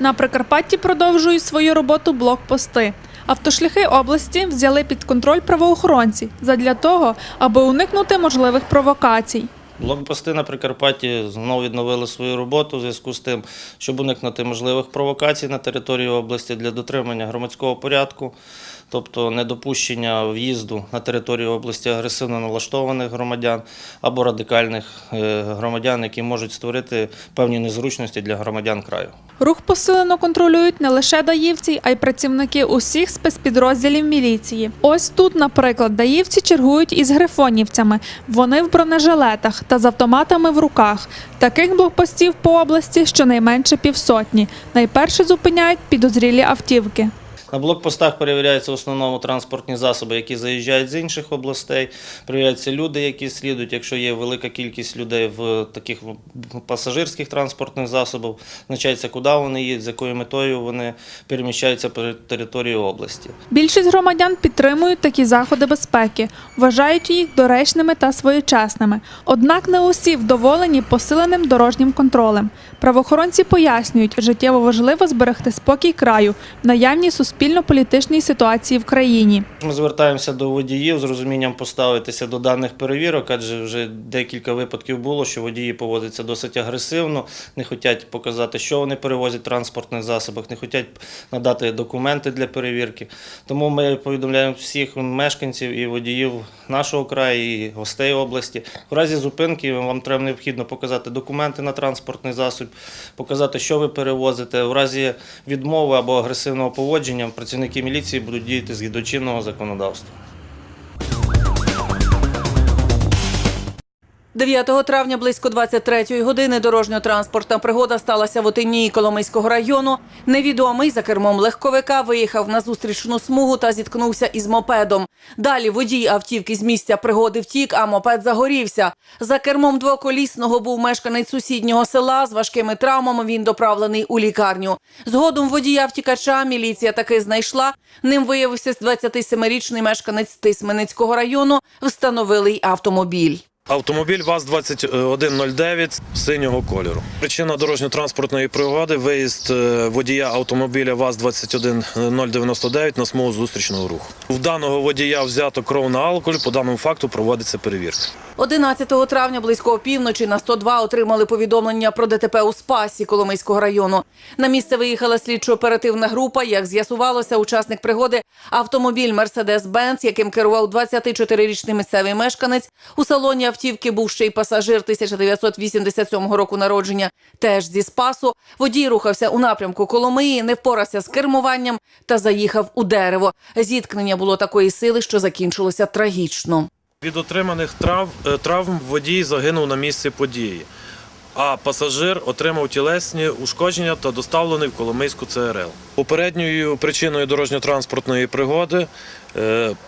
На Прикарпатті продовжують свою роботу блокпости. Автошляхи області взяли під контроль правоохоронці задля того, аби уникнути можливих провокацій. Блокпости на Прикарпатті знову відновили свою роботу в зв'язку з тим, щоб уникнути можливих провокацій на території області для дотримання громадського порядку, тобто недопущення в'їзду на територію області агресивно налаштованих громадян або радикальних е, громадян, які можуть створити певні незручності для громадян краю. Рух посилено контролюють не лише даївці, а й працівники усіх спецпідрозділів міліції. Ось тут, наприклад, даївці чергують із грифонівцями. Вони в бронежилетах та з автоматами в руках. Таких блокпостів по області щонайменше півсотні. Найперше зупиняють підозрілі автівки. На блокпостах перевіряються в основному транспортні засоби, які заїжджають з інших областей. Перевіряються люди, які слідують. Якщо є велика кількість людей в таких пасажирських транспортних засобах, визначається, куди вони їдуть, з якою метою вони переміщаються по території області. Більшість громадян підтримують такі заходи безпеки, вважають їх доречними та своєчасними. Однак не усі вдоволені посиленим дорожнім контролем. Правоохоронці пояснюють, життєво важливо зберегти спокій краю в наявній суспільно-політичній ситуації в країні. Ми звертаємося до водіїв з розумінням поставитися до даних перевірок, адже вже декілька випадків було, що водії поводяться досить агресивно, не хочуть показати, що вони перевозять в транспортних засобах, не хочуть надати документи для перевірки. Тому ми повідомляємо всіх мешканців і водіїв нашого краю, і гостей області. В разі зупинки вам треба необхідно показати документи на транспортний засіб, показати, що ви перевозите. В разі відмови або агресивного поводження працівники міліції будуть діяти згідно чинного законодавства. 9 травня близько 23-ї години дорожньо-транспортна пригода сталася в Отині Коломийського району. Невідомий за кермом легковика виїхав на зустрічну смугу та зіткнувся із мопедом. Далі водій автівки з місця пригоди втік, а мопед загорівся. За кермом двоколісного був мешканець сусіднього села. З важкими травмами він доправлений у лікарню. Згодом водія втікача міліція таки знайшла. Ним виявився 27-річний мешканець Тисменицького району. Встановили й автомобіль. Автомобіль ВАЗ-2109 синього кольору. Причина дорожньо-транспортної пригоди виїзд е, водія автомобіля ВАЗ-21099 на смугу зустрічного руху. В даного водія взято кров на алкоголь. По даному факту проводиться перевірка. 11 травня близько опівночі на 102 отримали повідомлення про ДТП у Спасі Коломийського району. На місце виїхала слідчо-оперативна група. Як з'ясувалося, учасник пригоди автомобіль Мерседес-Бенц, яким керував 24-річний місцевий мешканець. У салоні автівки був ще й пасажир 1987 року народження. Теж зі Спасу. Водій рухався у напрямку Коломиї, не впорався з кермуванням та заїхав у дерево. Зіткнення було такої сили, що закінчилося трагічно. Від отриманих трав, е, травм водій загинув на місці події, а пасажир отримав тілесні ушкодження та доставлений в Коломийську ЦРЛ. Попередньою причиною дорожньо-транспортної пригоди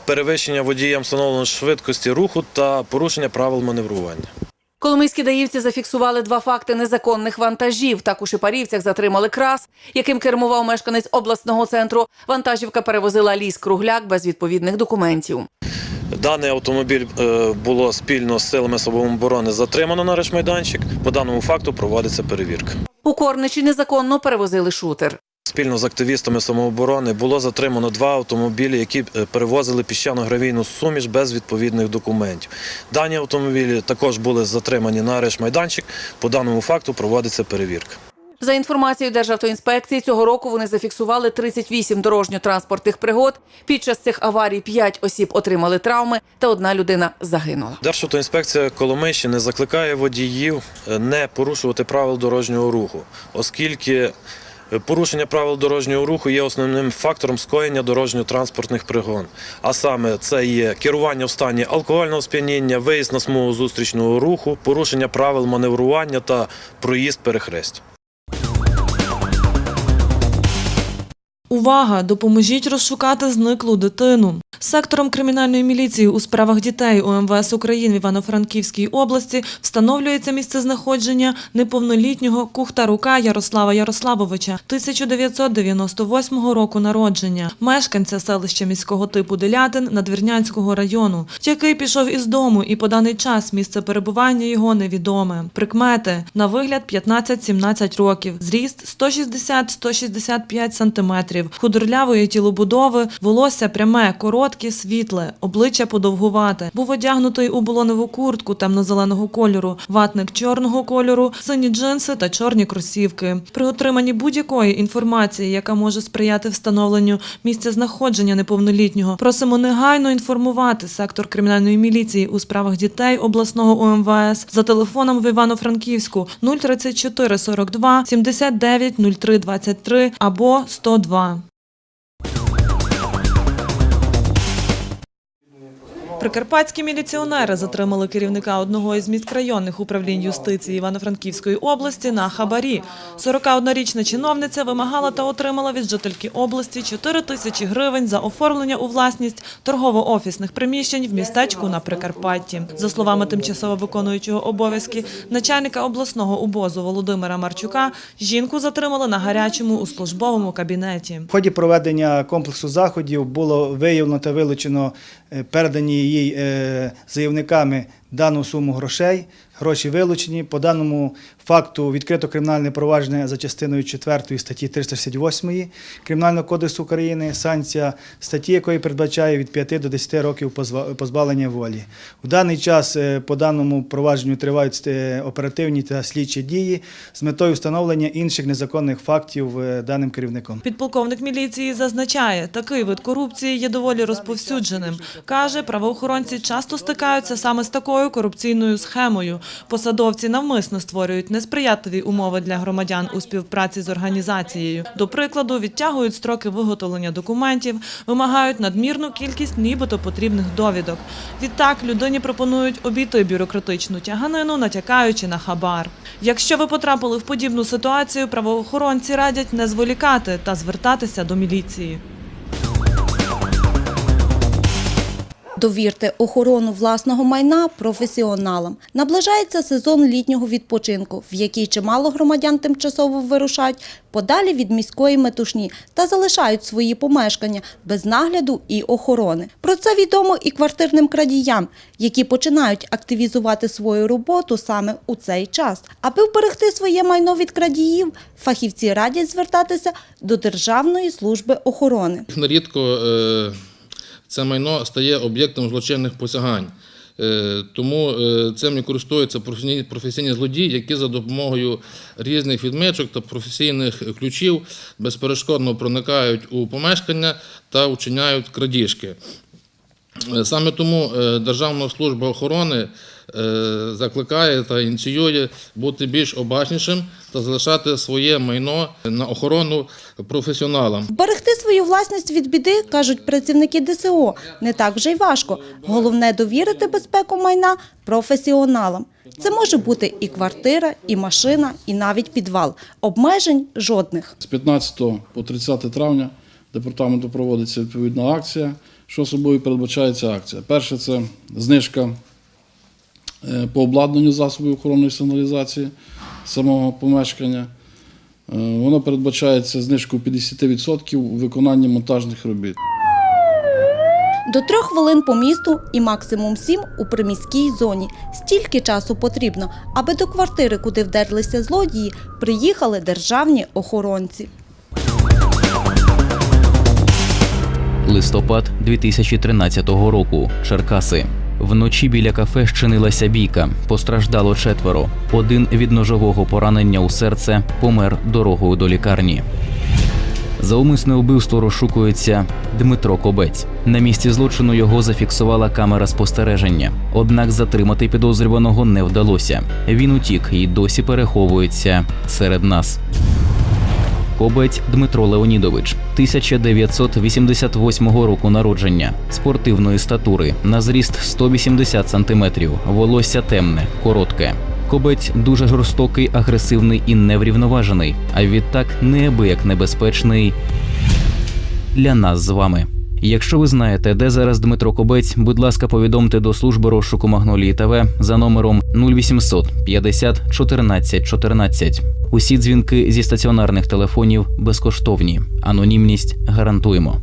перевищення водієм встановлено швидкості руху та порушення правил маневрування. Коломийські даївці зафіксували два факти незаконних вантажів. Так у Шипарівцях затримали крас, яким кермував мешканець обласного центру. Вантажівка перевозила ліс-кругляк без відповідних документів. Даний автомобіль е, було спільно з силами самооборони затримано на решмайданчик. По даному факту проводиться перевірка. У Корничі незаконно перевозили шутер. Спільно з активістами самооборони було затримано два автомобілі, які е, перевозили піщано-гравійну суміш без відповідних документів. Дані автомобілі також були затримані на арешт-майданчик. По даному факту проводиться перевірка. За інформацією Державтоінспекції, цього року вони зафіксували 38 дорожньо-транспортних пригод. Під час цих аварій 5 осіб отримали травми та одна людина загинула. Державтоінспекція Коломийщини закликає водіїв е, не порушувати правил дорожнього руху, оскільки порушення правил дорожнього руху є основним фактором скоєння дорожньо-транспортних пригон. А саме це є керування в стані алкогольного сп'яніння, виїзд на смугу зустрічного руху, порушення правил маневрування та проїзд перехресть. Увага! Допоможіть розшукати зниклу дитину. Сектором кримінальної міліції у справах дітей у МВС України в Івано-Франківській області встановлюється місце знаходження неповнолітнього Кухтарука Ярослава Ярославовича 1998 року народження, мешканця селища міського типу Делятин Надвірнянського району, який пішов із дому і по даний час місце перебування його невідоме. Прикмети на вигляд 15-17 років, зріст 160-165 сантиметрів, худорлявої тілобудови, волосся пряме, коротке, світле, обличчя подовгувате. Був одягнутий у болоневу куртку темно-зеленого кольору, ватник чорного кольору, сині джинси та чорні кросівки. При отриманні будь-якої інформації, яка може сприяти встановленню місця знаходження неповнолітнього, просимо негайно інформувати сектор кримінальної міліції у справах дітей обласного УМВС за телефоном в Івано-Франківську 034 42 79 03 23 або 102. Прикарпатські міліціонери затримали керівника одного із міськрайонних управлінь юстиції Івано-Франківської області на хабарі. 41-річна чиновниця вимагала та отримала від жительки області 4 тисячі гривень за оформлення у власність торгово-офісних приміщень в містечку на Прикарпатті. За словами тимчасово виконуючого обов'язки начальника обласного УБОЗу Володимира Марчука, жінку затримали на гарячому у службовому кабінеті. В ході проведення комплексу заходів було виявлено та вилучено передані їй е, заявниками дану суму грошей. Гроші вилучені. По даному факту відкрито кримінальне провадження за частиною 4 статті 368 Кримінального кодексу України, санкція статті, якої передбачає від 5 до 10 років позбавлення волі. В даний час е, по даному провадженню тривають е, оперативні та слідчі дії з метою встановлення інших незаконних фактів е, даним керівником. Підполковник міліції зазначає, такий вид корупції є доволі розповсюдженим. Каже, правоохоронці часто стикаються саме з такою корупційною схемою. Посадовці навмисно створюють несприятливі умови для громадян у співпраці з організацією. До прикладу, відтягують строки виготовлення документів, вимагають надмірну кількість нібито потрібних довідок. Відтак людині пропонують обійти бюрократичну тяганину, натякаючи на хабар. Якщо ви потрапили в подібну ситуацію, правоохоронці радять не зволікати та звертатися до міліції. Довірте охорону власного майна професіоналам. Наближається сезон літнього відпочинку, в який чимало громадян тимчасово вирушають подалі від міської метушні та залишають свої помешкання без нагляду і охорони. Про це відомо і квартирним крадіям, які починають активізувати свою роботу саме у цей час. Аби вберегти своє майно від крадіїв, фахівці радять звертатися до Державної служби охорони. Нерідко е, це майно стає об'єктом злочинних посягань. Е, Тому е, цим користуються професійні, злодії, які за допомогою різних відмичок та професійних ключів безперешкодно проникають у помешкання та вчиняють крадіжки. Е, Саме тому Державна служба охорони закликає та ініціює бути більш обачнішим та залишати своє майно на охорону професіоналам. Вберегти свою власність від біди, кажуть працівники ДСО, не так вже й важко. Головне довірити безпеку майна професіоналам. Це може бути і квартира, і машина, і навіть підвал. Обмежень жодних. З 15 по 30 травня департаменту проводиться відповідна акція. Що собою передбачається акція? Перше це знижка е, по обладнанню засобів охоронної сигналізації самого помешкання. Е, Воно передбачається знижку 50% у виконанні монтажних робіт. До трьох хвилин по місту і максимум сім у приміській зоні. Стільки часу потрібно, аби до квартири, куди вдерлися злодії, приїхали державні охоронці. Листопад 2013 року. Черкаси. Вночі біля кафе щинилася бійка. Постраждало четверо. Один від ножового поранення у серце помер дорогою до лікарні. За умисне вбивство розшукується Дмитро Кобець. На місці злочину його зафіксувала камера спостереження. Однак затримати підозрюваного не вдалося. Він утік і досі переховується серед нас. Кобець Дмитро Леонідович, 1988 року народження, спортивної статури, на зріст 180 см, волосся темне, коротке. Кобець дуже жорстокий, агресивний і неврівноважений, а відтак неабияк небезпечний для нас з вами. Якщо ви знаєте, де зараз Дмитро Кобець, будь ласка, повідомте до служби розшуку Магнолії ТВ за номером 0800 50 14 14. Усі дзвінки зі стаціонарних телефонів безкоштовні. Анонімність гарантуємо.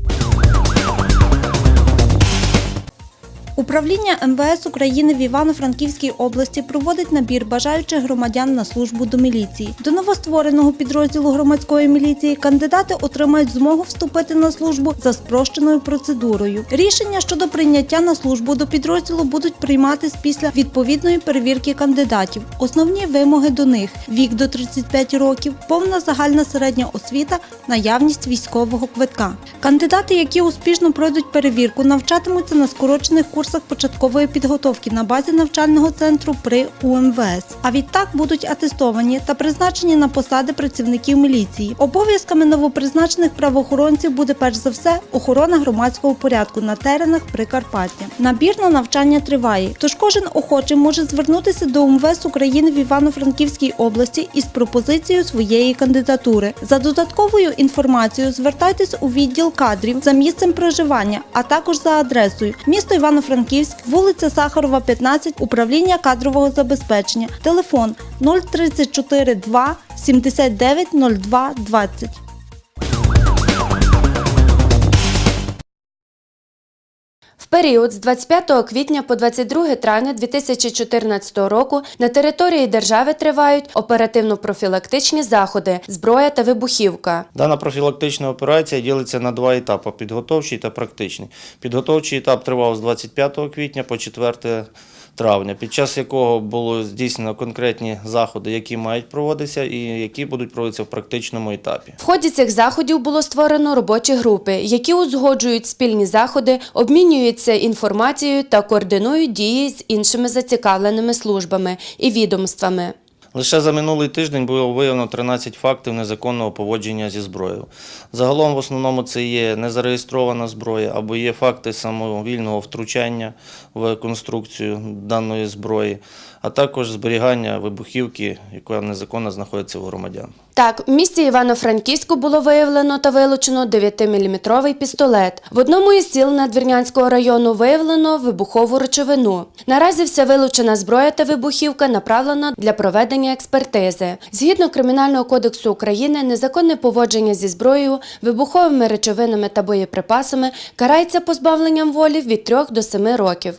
Управління МВС України в Івано-Франківській області проводить набір бажаючих громадян на службу до міліції. До новоствореного підрозділу громадської міліції кандидати отримають змогу вступити на службу за спрощеною процедурою. Рішення щодо прийняття на службу до підрозділу будуть прийматись після відповідної перевірки кандидатів. Основні вимоги до них: вік до 35 років, повна загальна середня освіта, наявність військового квитка. Кандидати, які успішно пройдуть перевірку, навчатимуться на скорочених курсах початкової підготовки на базі навчального центру при УМВС. А відтак будуть атестовані та призначені на посади працівників міліції. Обов'язками новопризначених правоохоронців буде перш за все охорона громадського порядку на теренах Прикарпаття. Набір на навчання триває, тож кожен охочий може звернутися до УМВС України в Івано-Франківській області із пропозицією своєї кандидатури. За додатковою інформацією звертайтесь у відділ кадрів за місцем проживання, а також за адресою місто Івано-Франківськ, вулиця Сахарова, 15, управління кадрового забезпечення. Телефон 034 2 79 02 20. Період з 25 квітня по 22 травня 2014 року на території держави тривають оперативно-профілактичні заходи, зброя та вибухівка. Дана профілактична операція ділиться на два етапи: підготовчий та практичний. Підготовчий етап тривав з 25 квітня по 4 травня, під час якого було здійснено конкретні заходи, які мають проводитися і які будуть проводитися в практичному етапі. В ході цих заходів було створено робочі групи, які узгоджують спільні заходи, обмінюються інформацією та координують дії з іншими зацікавленими службами і відомствами. Лише за минулий тиждень було виявлено 13 фактів незаконного поводження зі зброєю. Загалом, в основному, це є незареєстрована зброя або є факти самовільного втручання в конструкцію даної зброї, а також зберігання вибухівки, яка незаконно знаходиться у громадян. Так, в місті Івано-Франківську було виявлено та вилучено 9-мм пістолет. В одному із сіл Надвірнянського району виявлено вибухову речовину. Наразі вся вилучена зброя та вибухівка направлена для проведення експертизи. Згідно Кримінального кодексу України, незаконне поводження зі зброєю, вибуховими речовинами та боєприпасами карається позбавленням волі від 3 до 7 років.